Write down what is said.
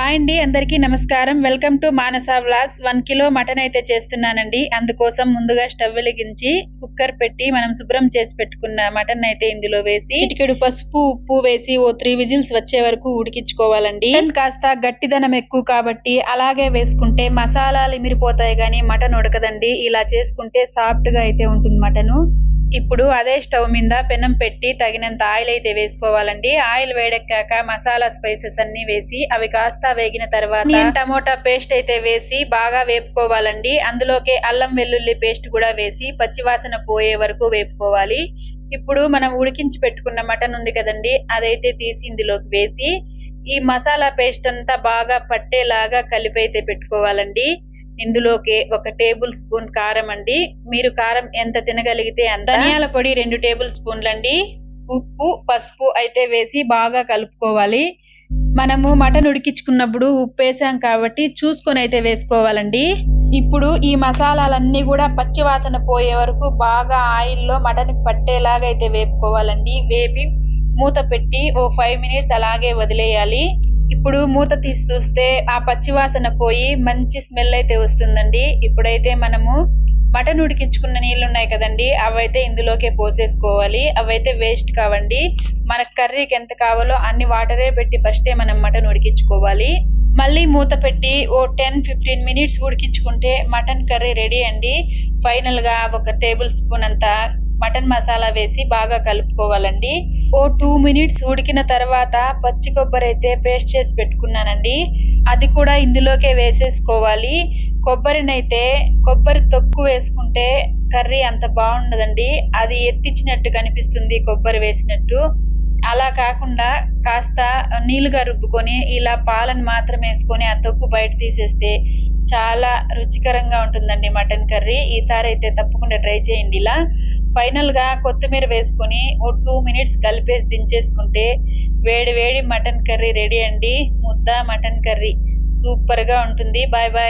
Hi అండి అందరికీ నమస్కారం. Welcome to Manasa vlogs. One kilo mutton అయితే చేస్తున్నానండి. అందుకోసం ముందుగా స్టవ్ వెలిగించి కుక్కర్ పెట్టి మనం శుభ్రం చేసి పెట్టుకున్న మటన్ అయితే ఇందులో వేసి చిటికెడు పసుపు ఉప్పు వేసి ఓ త్రీ విజిల్స్ వచ్చే వరకు ఉడికించుకోవాలండి. మటన్ కాస్త గట్టిదనం ఎక్కువ కాబట్టి అలాగే వేసుకుంటే మసాలాలు ఇమిరిపోతాయి కానీ మటన్ ఉడకదండి. ఇలా చేసుకుంటే సాఫ్ట్గా అయితే ఉంటుంది మటను. ఇప్పుడు అదే స్టవ్ మీద పెనం పెట్టి తగినంత ఆయిల్ అయితే వేసుకోవాలండి. ఆయిల్ వేడెక్కాక మసాలా స్పైసెస్ అన్ని వేసి అవి కాస్త వేగిన తర్వాత టమోటా పేస్ట్ అయితే వేసి బాగా వేపుకోవాలండి. అందులోకి అల్లం వెల్లుల్లి పేస్ట్ కూడా వేసి పచ్చివాసన పోయే వరకు వేపుకోవాలి. ఇప్పుడు మనం ఉడికించి పెట్టుకున్న మటన్ ఉంది కదండి అదైతే తీసి ఇందులోకి వేసి ఈ మసాలా పేస్ట్ అంతా బాగా పట్టేలాగా కలిపి అయితే పెట్టుకోవాలండి. ఇందులోకి ఒక టేబుల్ స్పూన్ కారం అండి. మీరు కారం ఎంత తినగలిగితే అంత. ధనియాల పొడి రెండు టేబుల్ స్పూన్లండి. ఉప్పు పసుపు అయితే వేసి బాగా కలుపుకోవాలి. మనము మటన్ ఉడికించుకున్నప్పుడు ఉప్పు వేసాం కాబట్టి చూసుకొని అయితే వేసుకోవాలండి. ఇప్పుడు ఈ మసాలాలన్నీ కూడా పచ్చివాసన పోయే వరకు బాగా ఆయిల్లో మటన్ పట్టేలాగా అయితే వేపుకోవాలండి. వేపి మూత పెట్టి ఓ ఫైవ్ మినిట్స్ అలాగే వదిలేయాలి. ఇప్పుడు మూత తీసి చూస్తే ఆ పచ్చి వాసన పోయి మంచి స్మెల్ అయితే వస్తుందండి. ఇప్పుడైతే మనము మటన్ ఉడికించుకున్న నీళ్ళు ఉన్నాయి కదండి అవైతే ఇందులోకే పోసేసుకోవాలి. అవైతే వేస్ట్ కావండి. మనకు కర్రీకి ఎంత కావాలో అన్ని వాటరే పెట్టి ఫస్టే మనం మటన్ ఉడికించుకోవాలి. మళ్ళీ మూత పెట్టి ఓ టెన్ ఫిఫ్టీన్ మినిట్స్ ఉడికించుకుంటే మటన్ కర్రీ రెడీ అండి. ఫైనల్గా ఒక టేబుల్ స్పూన్ అంత మటన్ మసాలా వేసి బాగా కలుపుకోవాలండి. ఓ టూ మినిట్స్ ఉడికిన తర్వాత పచ్చి కొబ్బరి అయితే పేస్ట్ చేసి పెట్టుకున్నానండి. అది కూడా ఇందులోకే వేసేసుకోవాలి. కొబ్బరినైతే కొబ్బరి తొక్కు వేసుకుంటే కర్రీ అంత బాగుండదండి. అది ఎత్తిచ్చినట్టు కనిపిస్తుంది కొబ్బరి వేసినట్టు. అలా కాకుండా కాస్త నీళ్ళుగా రుబ్బుకొని ఇలా పాలను మాత్రం వేసుకొని ఆ తొక్కు బయట తీసేస్తే చాలా రుచికరంగా ఉంటుందండి మటన్ కర్రీ. ఈసారి అయితే తప్పకుండా ట్రై చేయండి ఇలా. ఫైనల్గా కొత్తిమీర వేసుకొని ఓ టూ మినిట్స్ కలిపేసి దించేసుకుంటే వేడి వేడి మటన్ కర్రీ రెడీ అండి. ముద్ద మటన్ కర్రీ. సూపర్గా ఉంటుంది. Bye bye.